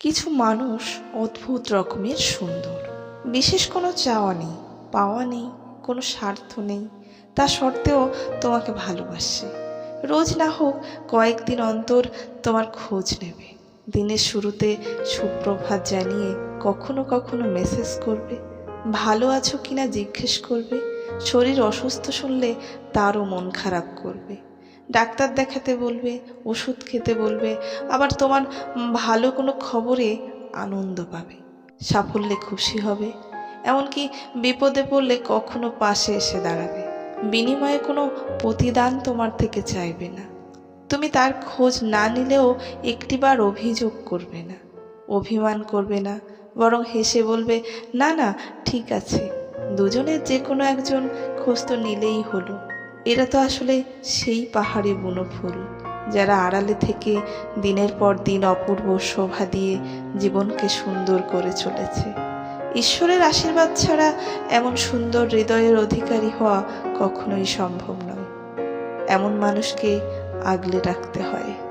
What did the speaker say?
কিছু মানুষ অদ্ভুত রকমের সুন্দর। বিশেষ কোনো চাওয়া নেই, পাওয়া নেই, কোনো স্বার্থ নেই। তা সত্ত্বেও তোমাকে ভালোবাসে। রোজ না হোক কয়েকদিন অন্তর তোমার খোঁজ নেবে। দিনের শুরুতে সুপ্রভাত জানিয়ে কখনো কখনো মেসেজ করবে। ভালো আছো কিনা জিজ্ঞেস করবে। শরীর অসুস্থ শুনলে তারও মন খারাপ করবে। ডাক্তার দেখাতে বলবে, ওষুধ খেতে বলবে, আবার তোমার ভালো কোনো খবরে আনন্দ পাবে, সাফল্যে খুশি হবে। এমনকি বিপদে পড়লে কখনো পাশে এসে দাঁড়াবে। বিনিময়ে কোনো প্রতিদান তোমার থেকে চাইবে না। তুমি তার খোঁজ না নিলেও একটিবার অভিযোগ করবে না, অভিমান করবে না, বরং হেসে বলবে, না না, ঠিক আছে। দুজনের যে কোনো একজন খোঁজ তো নিলেই হলো। এরা তো আসলে সেই পাহাড়ি বুনো ফুল যারা আড়ালে থেকে দিনের পর দিন অপূর্ব শোভা দিয়ে জীবনকে সুন্দর করে চলেছে। ঈশ্বরের আশীর্বাদ ছাড়া এমন সুন্দর হৃদয়ের অধিকারী হওয়া কখনোই সম্ভব নয়। এমন মানুষকে আগলে রাখতে হয়।